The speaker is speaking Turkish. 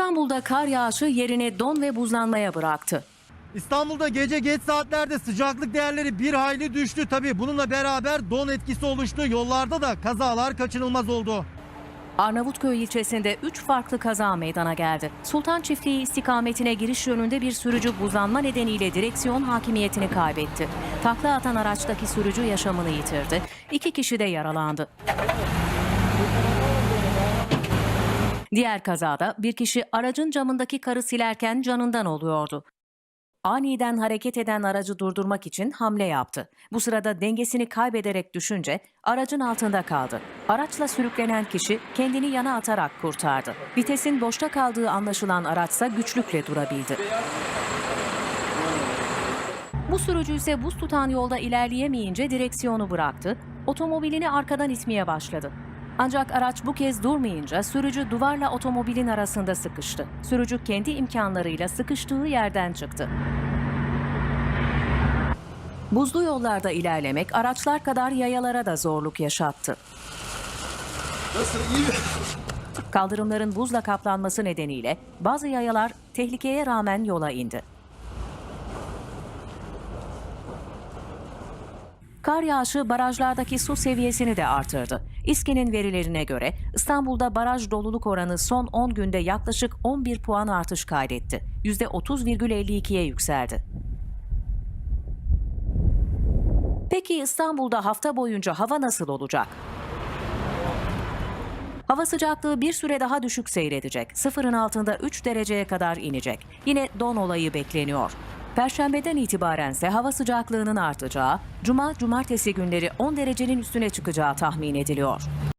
İstanbul'da kar yağışı yerini don ve buzlanmaya bıraktı. İstanbul'da gece geç saatlerde sıcaklık değerleri bir hayli düştü. Tabii bununla beraber don etkisi oluştu. Yollarda da kazalar kaçınılmaz oldu. Arnavutköy ilçesinde 3 farklı kaza meydana geldi. Sultan Çiftliği istikametine giriş yönünde bir sürücü buzlanma nedeniyle direksiyon hakimiyetini kaybetti. Takla atan araçtaki sürücü yaşamını yitirdi. İki kişi de yaralandı. Diğer kazada bir kişi aracın camındaki karı silerken canından oluyordu. Aniden hareket eden aracı durdurmak için hamle yaptı. Bu sırada dengesini kaybederek düşünce aracın altında kaldı. Araçla sürüklenen kişi kendini yana atarak kurtardı. Vitesin boşta kaldığı anlaşılan araçsa güçlükle durabildi. Bu sürücü ise buz tutan yolda ilerleyemeyince direksiyonu bıraktı, otomobilini arkadan itmeye başladı. Ancak araç bu kez durmayınca sürücü duvarla otomobilin arasında sıkıştı. Sürücü kendi imkanlarıyla sıkıştığı yerden çıktı. Buzlu yollarda ilerlemek araçlar kadar yayalara da zorluk yaşattı. Kaldırımların buzla kaplanması nedeniyle bazı yayalar tehlikeye rağmen yola indi. Kar yağışı barajlardaki su seviyesini de artırdı. İSKİ'nin verilerine göre İstanbul'da baraj doluluk oranı son 10 günde yaklaşık 11 puan artış kaydetti. %30,52'ye yükseldi. Peki İstanbul'da hafta boyunca hava nasıl olacak? Hava sıcaklığı bir süre daha düşük seyredecek. Sıfırın altında 3 dereceye kadar inecek. Yine don olayı bekleniyor. Perşembeden itibaren ise hava sıcaklığının artacağı, cuma, cumartesi günleri 10 derecenin üstüne çıkacağı tahmin ediliyor.